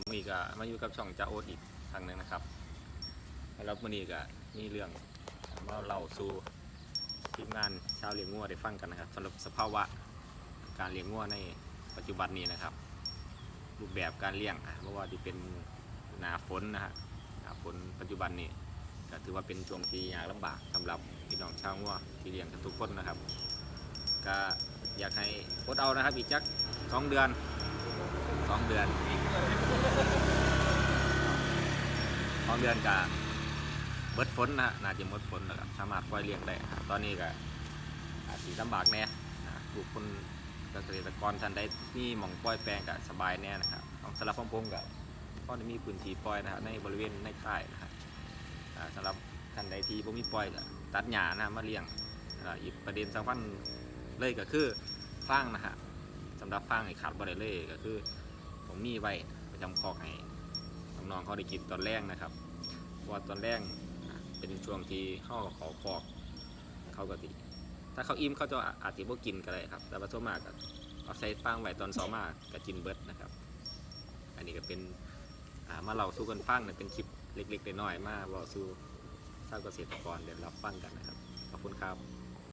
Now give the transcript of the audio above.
มือนี้ก็มาอยู่กับช่องจ้าโอ๊ตอีกครั้งหนึงนะครับแล้วมือนี้ก็มีเรื่องมาเล่าสู่ทีมงานชาวเลี้ยงงัวได้ฟังกันนะครับสำหรับสภาวะการเลี้ยงงัวในปัจจุบันนี้นะครับ รูปแบบการเลี้ยงอะไม่ว่าที่เป็นหนาฝนนะฮะหนาฝนปัจจุบันนี้ก็ถือว่าเป็นช่วงที่ยากลำบากสำหรับพี่น้องชาวงัวที่เลี้ยงกันทุกคนนะครับ ก็อยากให้อดเอานะครับอีกจักสองเดือนสองเดือนส องเดือนกับเบิดฝนนะน่าจะหมดฝนแล้วครับสามารถปล่อยเลี้ยงได้ครับตอนนี้ก็อาจจะลำบากแน่นะบุคคลเกษตรกรท่านใดมีหม่องปล่อยแปลงก็สบายแน่นะครับของสำหรับของผมก็ก็จะมีพื้นที่ปล่อยนะครับในบริเวณในค่ายนะครับสำหรับท่านใดที่บ่มีปล่อยก็ตัดหญ้านะมาเลี้ยงอีกประเด็นสำคัญเลยก็คือฟางนะฮะสำหรับฟางไอ้ขาดบ่ได้เลยก็คือ ผมมีไว้ประจำคอกให้น้องๆเขาได้กินตอนแรกนะครับ ว่าตอนแรกเป็นช่วงที่ห่อขอคอกเขาก็ติถ้าเขาอิ่มเขาจะอาจจะบ่กินก็ได้ครับ แต่ว่าส่วนมากก็เอาใส่ฟางไว้ตอนสอมมากก็กินเบิร์ดนะครับ อันนี้ก็เป็นมาเล่าสู้กันฟังเนี่ยเป็นคลิปเล็กๆน้อยๆมาเล่าสู้ชาวเกษตรกรเดี๋ยวรับฟังกันนะครับ ขอบคุณครับ